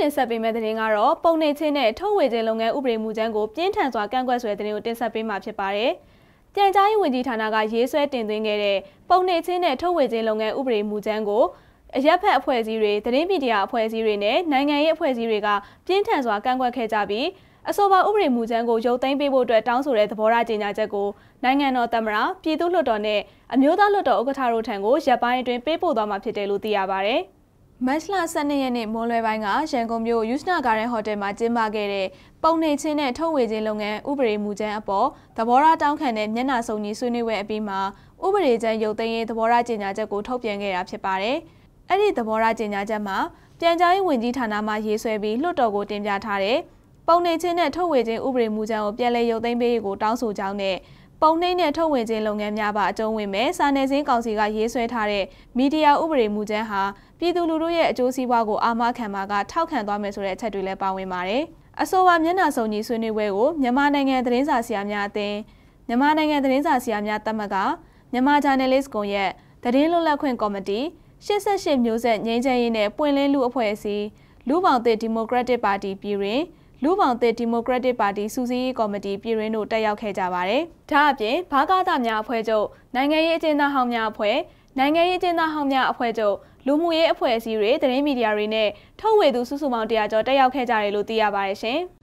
တင်ဆက်ပေးမယ့်သတင်းကတော့ပုံနေချင်းနဲ့ထုတ်ဝေခြင်းလုပ်ငန်းဥပဒေမူကြမ်းကိုပြင်းထန်စွာကန့်ကွက်ဆွဲတဲ့သတင်းကိုတင်ဆက်ပေးမှာဖြစ်ပါတယ်။ပြန်ကြားရေးဝန်ကြီးဌာနကရေးဆွဲတင်သွင်းခဲ့တဲ့ပုံနေချင်းနဲ့ထုတ်ဝေခြင်းလုပ်ငန်းဥပဒေမူကြမ်းကိုအရက်ဖက်အဖွဲ့အစည်းတွေသတင်းမီဒီယာအဖွဲ့အစည်းတွေနဲ့နိုင်ငံရေးအဖွဲ့အစည်းတွေကပြင်းထန်စွာကန့်ကွက်ခဲ့ကြပြီးအဆိုပါဥပဒေမူကြမ်းကိုရုပ်သိမ်းပေးဖို့အတွက်တောင်းဆိုတဲ့သဘောထားကြေညာချက်ကိုနိုင်ငံတော်သမ္မတပြည်သူ့လွှတ်တော်နဲ့အမျိုးသားလွှတ်တော်ဥက္ကဋ္ဌတို့ထံကိုရပ်ပိုင်းအတွင်းပေးပို့သွားမှာဖြစ်တယ်လို့သိရပါဗျ။ မတ်လ12ရက်နေ့မိုးလွယ်ပိုင်းကရန်ကုန်မြို့ယူစနာဂါရန်ဟိုတယ်မှာကျင်းပခဲ့တဲ့ပုံနေချင်းနဲ့ထုတ်ဝေခြင်းလုပ်ငန်းဥပဒေမူကြမ်းအပေါ်သဘောထားတောင်းခံတဲ့မျက်နှာစုံညီဆွေးနွေးပွဲအပြီးမှာဥပဒေကြမ်းရုပ်သိမ်းရေးသဘောထားကြေညာချက်ကိုထုတ်ပြန်ခဲ့တာဖြစ်ပါတယ်။အဲ့ဒီသဘောထားကြေညာချက်မှာပြန်ကြားရေးဝန်ကြီးဌာနမှရေးဆွဲပြီးလွှတ်တော်ကိုတင်ပြထားတဲ့ပုံနေချင်းနဲ့ထုတ်ဝေခြင်းဥပဒေမူကြမ်းကိုပြန်လည်ရုပ်သိမ်းပေးရေးကိုတောင်းဆိုကြောင်းနဲ့ ပုံနှိမ့်နဲ့ထုတ်ဝင်ခြင်းလုပ်ငန်းများပါအကျုံးဝင်မဲ့စာနယ်ဇင်းကောင်စီကရေးဆွဲထားတဲ့မီဒီယာဥပဒေမူကြမ်းဟာပြည်သူလူထုရဲ့အကျိုးစီးပွားကိုအာမခံမှာကထောက်ခံသွားမယ်ဆိုတဲ့အချက်တွေလည်းပါဝင်ပါတယ်။အဆိုပါမျက်နှာစုံကြီးဆွေးနွေးပွဲကိုမြန်မာနိုင်ငံသတင်းစာဆရာများအသင်းမြန်မာနိုင်ငံသတင်းစာဆရာများတက်မကမြန်မာဂျာနယ်လစ်ကွန်ရက်သတင်းလွတ်လပ်ခွင့်ကော်မတီ88မျိုးဆက်ငြိမ်းချမ်းရေးနဲ့ပွင့်လင်းလူအဖွဲ့အစည်းလူပေါင်းသစ်ဒီမိုကရက်တစ်ပါတီပြည်တွင် လူပေါင်းသစ်ဒီမိုကရက်တစ်ပါတီစူစီရေးကော်မတီပြည်ရင်းတို့တက်ရောက်ခဲ့ကြပါတယ်။ဒါအပြင်ဘာကားသားများအဖွဲ့ချုပ်နိုင်ငံရေးအကျဉ်းသားဟောင်းများအဖွဲ့နိုင်ငံရေးအကျဉ်းသားဟောင်းများအဖွဲ့ချုပ်လူမှုရေးအဖွဲ့အစည်းတွေသတင်းမီဒီယာတွေနဲ့ထုတ်ဝေသူစုစုပေါင်း100ကျော်တက်ရောက်ခဲ့ကြတယ်လို့သိရပါတယ်ရှင်။